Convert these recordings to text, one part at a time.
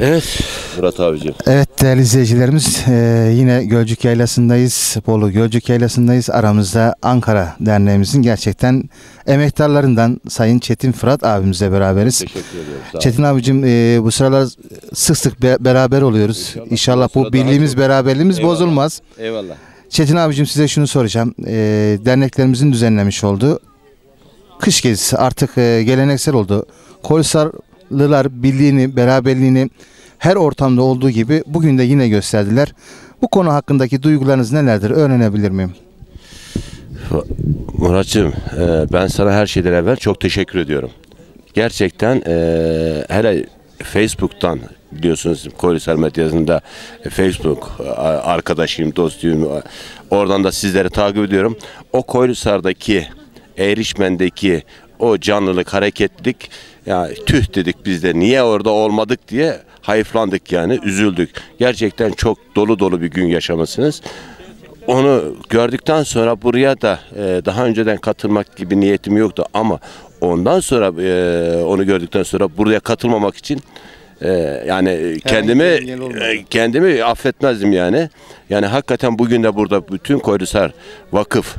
Evet Murat abicim. Evet değerli izleyicilerimiz eee, yine Gölcük Yaylası'ndayız. Bolu Gölcük Yaylası'ndayız. Aramızda Ankara Derneğimizin gerçekten emektarlarından Sayın Çetin Fırat abimizle beraberiz. Teşekkür ediyorum. Sağ Çetin abicim eee, bu sıralar sık sık be- beraber oluyoruz. İnşallah. İnşallah, Bu bu birliğimiz beraberliğimiz Eyvallah. bozulmaz. Eyvallah. Çetin abicim size şunu soracağım. Eee, derneklerimizin düzenlemiş olduğu kış gezisi artık eee, geleneksel oldu. Koysarlılar birliğini, beraberliğini her ortamda olduğu gibi bugün de yine gösterdiler. Bu konu hakkındaki duygularınız nelerdir? Öğrenebilir miyim? Muratcığım e, ben sana her şeyden evvel çok teşekkür ediyorum. Gerçekten e, hele Facebook'tan biliyorsunuz Koysar medyasında Facebook arkadaşıyım, dostuyum. Oradan da sizleri takip ediyorum. O Koysar'daki, Erişmen'deki o canlılık, hareketlilik ya tüh dedik biz de niye orada olmadık diye hayıflandık yani üzüldük. Gerçekten çok dolu dolu bir gün yaşamışsınız. Onu gördükten sonra buraya da e, daha önceden katılmak gibi niyetim yoktu ama ondan sonra e, onu gördükten sonra buraya katılmamak için e, yani kendimi e, kendimi affetmezdim yani. Yani hakikaten bugün de burada bütün Koylisar Vakıf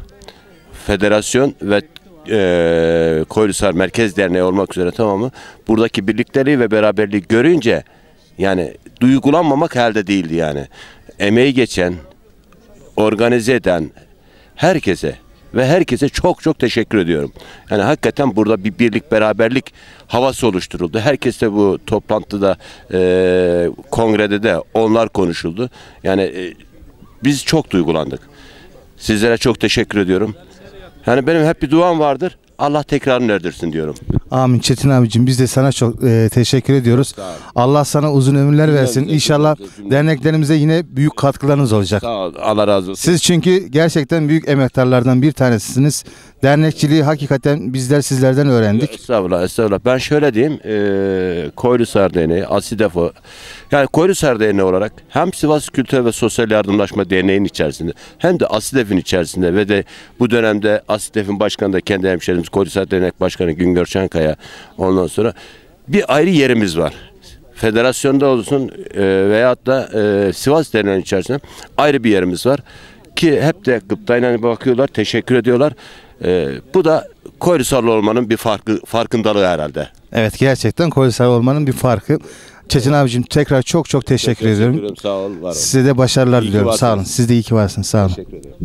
Federasyon ve e, Koylisar Merkez Derneği olmak üzere tamamı buradaki birlikleri ve beraberliği görünce yani duygulanmamak elde değildi yani. Emeği geçen, organize eden herkese ve herkese çok çok teşekkür ediyorum. Yani hakikaten burada bir birlik beraberlik havası oluşturuldu. Herkes de bu toplantıda e, kongrede de onlar konuşuldu. Yani e, biz çok duygulandık. Sizlere çok teşekkür ediyorum. Yani benim hep bir duam vardır. Allah tekrarını erdirsin diyorum. Amin Çetin abicim biz de sana çok e, teşekkür ediyoruz. Allah sana uzun ömürler versin. İnşallah derneklerimize yine büyük katkılarınız olacak. Sağ ol. Allah razı olsun. Siz çünkü gerçekten büyük emektarlardan bir tanesisiniz. Dernekçiliği hakikaten bizler sizlerden öğrendik. Estağfurullah, estağfurullah. Ben şöyle diyeyim, e, Koylusar Derneği, ASİDEFO, yani Koylusar Derneği olarak hem Sivas Kültür ve Sosyal Yardımlaşma Derneği'nin içerisinde hem de ASİDEF'in içerisinde ve de bu dönemde ASİDEF'in başkanı da kendi hemşerimiz Koylusar Dernek Başkanı Güngör Çankaya ondan sonra bir ayrı yerimiz var. Federasyonda olsun e, veyahut da e, Sivas Derneği'nin içerisinde ayrı bir yerimiz var. Ki hep de gıptayla bakıyorlar, teşekkür ediyorlar. E, bu da Koylusarlı olmanın bir farkı, farkındalığı herhalde. Evet gerçekten Koysar olmanın bir farkı. Çetin abicim tekrar çok çok teşekkür, ediyorum. Sağ ol, var ol. Size de başarılar İyi diliyorum. Sağ olun. Siz de iyi ki varsınız. Sağ olun. Teşekkür ederim.